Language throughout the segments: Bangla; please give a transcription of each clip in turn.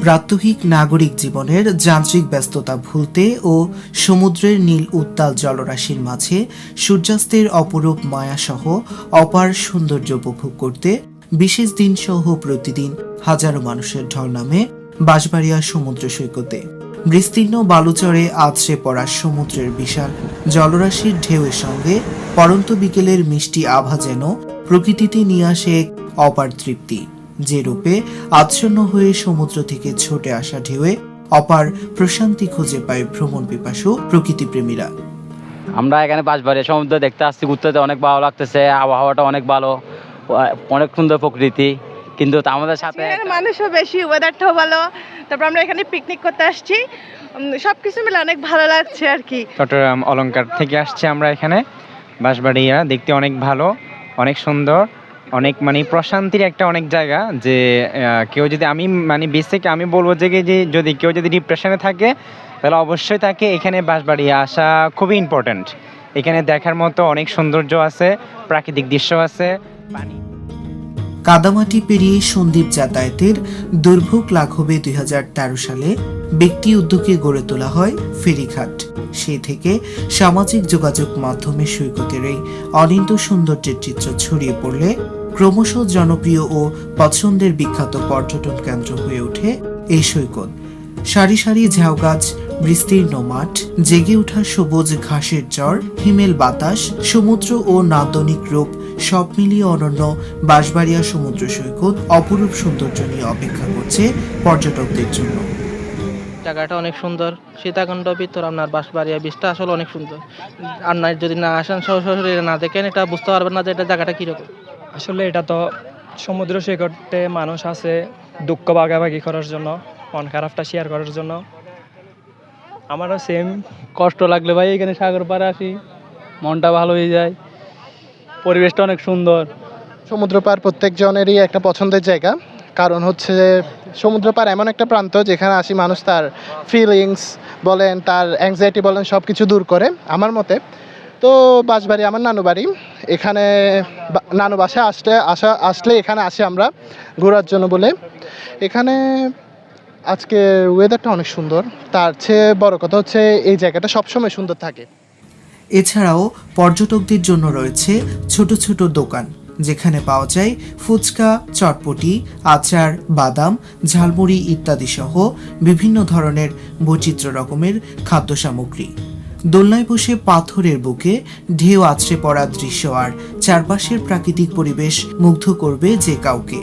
প্রাত্যহিক নাগরিক জীবনের যান্ত্রিক ব্যস্ততা ভুলতে ও সমুদ্রের নীল উত্তাল জলরাশির মাঝে সূর্যাস্তের অপরূপ মায়াসহ অপার সৌন্দর্য উপভোগ করতে বিশেষ দিন সহ প্রতিদিন হাজারো মানুষের ঢল নামে বাঁশবাড়িয়া সমুদ্র সৈকতে। বিস্তীর্ণ বালুচরে আছড়ে পড়া সমুদ্রের বিশাল জলরাশির ঢেউয়ের সঙ্গে পরন্ত বিকেলের মিষ্টি আভা যেন প্রকৃতিতে নিয়ে আসে এক অপার তৃপ্তি যে রূপে আচ্ছন্ন হয়ে সমুদ্র থেকে ছুটে আসা ঢেউয়ে অপার প্রশান্তি খুঁজে পায় ভ্রমণ পিপাসু প্রকৃতিপ্রেমীরা। আমরা এখানে বাঁশবাড়িয়া সমুদ্র দেখতে আসছি ঘুরতে অনেক ভালো লাগতেছে আবহাওয়াটা অনেক ভালো অনেক সুন্দর প্রকৃতি কিন্তু তা আমাদের সাথে মানুষও বেশি ওয়েদারটাও ভালো। তারপর আমরা এখানে পিকনিক করতে আসছি। সব কিছু মিলে অনেক ভালো লাগছে আর কি। চট্টগ্রাম অলংকার থেকে আসছি আমরা এখানে। বাঁশবাড়িয়া দেখতে অনেক ভালো। অনেক সুন্দর, অনেক মানে প্রশান্তির একটা অনেক জায়গা যে কেউ যদি আমি মানে বেসিক আমি বলব যে যদি কেউ যদি ডিপ্রেশনে থাকে, তাহলে অবশ্যই তাকে এখানে বাসবাড়ি আসা খুবই ইম্পর্ট্যান্ট এখানে দেখার মতো অনেক সৌন্দর্য আছে, প্রাকৃতিক দৃশ্য আছে, পানি। কাদামাটি পেরিয়ে সন্দীপ যাতায়াতের দুর্ভোগ লাঘবে দুই সালে ব্যক্তি উদ্যোগে গড়ে তোলা হয় ফেরিঘাট। সেই থেকে সামাজিক যোগাযোগ মাধ্যমে সৈকতের এই অনিন্দ সৌন্দর্যের চিত্র ছড়িয়ে পড়লে ক্রমশ জনপ্রিয় ও পছন্দের বিখ্যাত পর্যটন কেন্দ্র হয়ে ওঠে এই সৈকত। সারি সারি ঝাউ গাছ বিস্তীর্ণ মাঠ জেগে ওঠা সবুজ ঘাসের চর হিমেল বাতাস সমুদ্র ও নান্দনিক রূপ সব মিলিয়ে অনন্য বাঁশবাড়িয়া সমুদ্র সৈকত অপরূপ সৌন্দর্য নিয়ে অপেক্ষা করছে পর্যটকদের জন্য। জায়গাটা অনেক সুন্দর। সীতাকুণ্ড ভিতর আপনার বাঁশবাড়িয়া বীজটা আসলে অনেক সুন্দর। আর না যদি না আসেন সরাসরি না দেখেন এটা বুঝতে পারবেন না যে এটা জায়গাটা কীরকম। আসলে এটা তো সমুদ্র সৈকতে মানুষ আছে দুঃখ ভাগাভাগি করার জন্য মন খারাপটা শেয়ার করার জন্য। আমারও সেম কষ্ট লাগলে ভাই, এখানে সাগর পাড়ে আসি, মনটা ভালো হয়ে যায়। পরিবেশটা অনেক সুন্দর। সমুদ্র পার প্রত্যেক জনেরই একটা পছন্দের জায়গা। কারণ হচ্ছে যে, সমুদ্র পার এমন একটা প্রান্ত যেখানে আসি মানুষ তার ফিলিংস বলেন, তার অ্যাংজাইটি বলেন সব কিছু দূর করে আমার মতে। তো বাঁশবাড়ি আমার নানু বাড়ি। এখানে নানু বাসায় আসতে, আসা আসলে এখানে আসি আমরা ঘোরার জন্য বলে। এখানে আজকে ওয়েদারটা অনেক সুন্দর। তার চেয়ে বড় কথা হচ্ছে এই জায়গাটা সবসময় সুন্দর থাকে। এছাড়াও পর্যটকদের জন্য রয়েছে ছোট ছোট দোকান, যেখানে পাওয়া যায় ফুচকা, চটপটি, আচার, বাদাম, ঝালমুড়ি ইত্যাদি সহ বিভিন্ন ধরনের বৈচিত্র্য রকমের খাদ্য সামগ্রী। দোলনায় বসে পাথরের বুকে ঢেউ আছড়ে পড়া দৃশ্য আর চারপাশের প্রাকৃতিক পরিবেশ মুগ্ধ করবে যে কাউকে।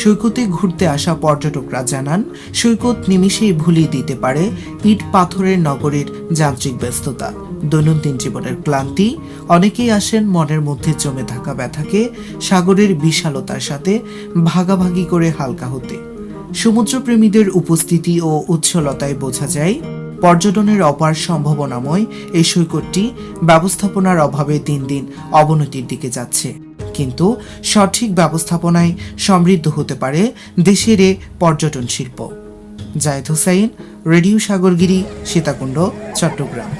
সৈকতে ঘুরতে আসা পর্যটকরা জানান, সৈকত নিমিষেই ভুলিয়ে দিতে পারে ইট পাথরের নগরের যান্ত্রিক ব্যস্ততা। দৈনন্দিন জীবনের ক্লান্তি, অনেকেই আসেন মনের মধ্যে জমে থাকা ব্যথাকে সাগরের বিশালতার সাথে ভাগাভাগি করে হালকা হতে। সমুদ্রপ্রেমীদের উপস্থিতি ও উচ্ছলতায় বোঝা যায়, পর্যটনের অপার সম্ভাবনাময় এই সৈকতটি ব্যবস্থাপনার অভাবে দিন দিন অবনতির দিকে যাচ্ছে। কিন্তু সঠিক ব্যবস্থাপনায় সমৃদ্ধ হতে পারে দেশের এ পর্যটন শিল্প। জায়েদ হুসাইন রেডিও সাগরগিরি, সীতাকুণ্ড, চট্টগ্রাম।